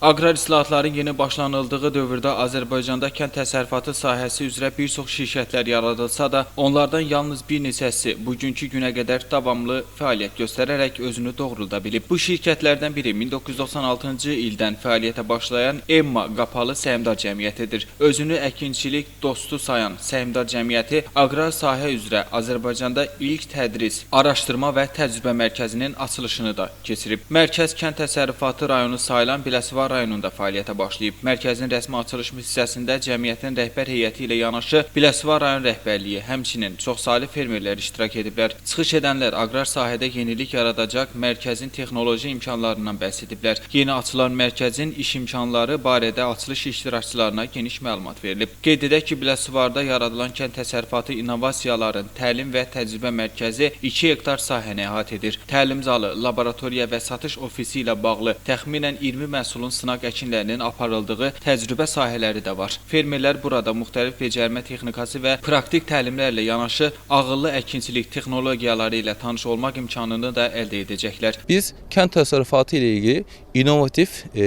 Aqrar islahatların yeni başlanıldığı dövrdə Azərbaycanda kənd təsərrüfatı sahəsi üzrə bir çox şirkətlər yaradılsa da, onlardan yalnız bir neçəsi bugünkü günə qədər davamlı fəaliyyət göstərərək özünü doğrulda bilib. Bu şirkətlərdən biri 1996-cı ildən fəaliyyətə başlayan Emma Qapalı Səhmdar Cəmiyyətidir. Özünü əkinçilik dostu sayan Səhmdar Cəmiyyəti aqrar sahə üzrə Azərbaycanda ilk tədris, araşdırma və təcrübə mərkəzinin açılışını da keçirib. Mərkəz kənd təsərrüfatı rayonu sayılan Biləsuvar rayonunda fəaliyyətə başlayıb. Mərkəzin rəsmi açılış hissəsində cəmiyyətin rəhbər heyəti ilə yanaşı Biləsuvar rayon rəhbərliyi, həmçinin çoxsaylı fermerlər iştirak ediblər. Çıxış edənlər aqrar sahədə yenilik yaradacaq mərkəzin texnoloji imkanlarından bəhs ediblər. Yeni açılan mərkəzin iş imkanları barədə açılış iştirakçılarına geniş məlumat verilib. Qeyd edək ki, Biləsuvarda yaradılan kənd təsərrüfatı innovasiyaların təlim və təcrübə mərkəzi 2 hektar sahəni əhatə edir. Təlim zalı, laboratoriya və satış ofisi ilə bağlı təxminən 20 məhsulun sınaq əkinlərinin aparıldığı təcrübə sahələri də var. Fermerlər burada müxtəlif becərmə texnikası və praktik təlimlərlə yanaşı ağıllı əkinçilik texnologiyaları ilə tanış olmaq imkanını da əldə edəcəklər. Biz kent tasarrufatı ile ilgili inovatif, e,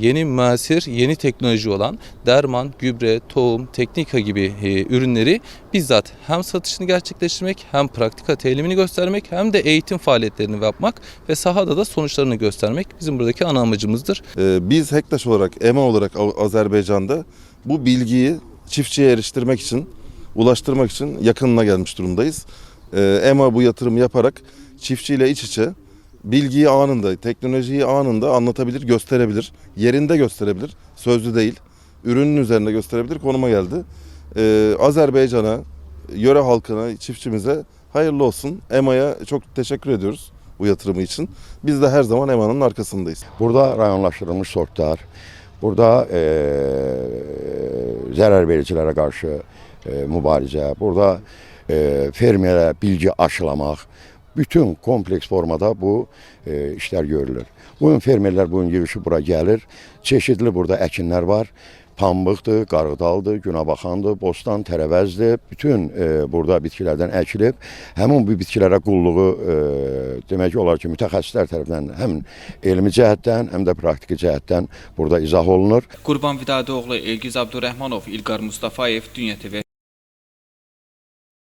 yeni müasir, yeni teknoloji olan derman, gübre, tohum, teknika gibi e, ürünleri bizzat hem satışını gerçekleştirmek, hem praktika telimini göstermek, hem de eğitim faaliyetlerini yapmak ve sahada da sonuçlarını göstermek bizim buradaki ana amacımızdır. Ee, Biz Hektaş olarak, EMA olarak Azerbaycan'da bu bilgiyi çiftçiye eriştirmek için, ulaştırmak için yakınına gelmiş durumdayız. Ee, EMA bu yatırım yaparak çiftçiyle iç içe bilgiyi anında, teknolojiyi anında anlatabilir, gösterebilir. Yerinde gösterebilir, sözlü değil. Ürünün üzerinde gösterebilir konuma geldi. Ee, Azerbaycan'a, yöre halkına, çiftçimize hayırlı olsun. EMA'ya çok teşekkür ediyoruz bu yatırımı için. Biz de her zaman EMA'nın arkasındayız. Burada rayonlaşdırılmış sortlar, burada e, zərər vericilərə qarşı e, mübarizə, burada e, fermerə bilgi aşılamaq, bütün kompleks formada bu e, işlər görülür. Bugün fermerlər bugün yığışıb bura gəlir, çeşidli burada əkinlər var. Pambıqdır, qarğıdaldır, günəbaxandır, bostan, tərəvəzdir. Bütün e, burada bitkilərdən əkilib. Həmin bu bitkilərə qulluğu e, demək olar ki, mütəxəssislər tərəfindən həm elmi cəhətdən, həm də praktiki cəhətdən burada izah olunur. Qurban Vidadoğlu, Elgiz Abdurrahmanov, İlqar Mustafayev, Dünya TV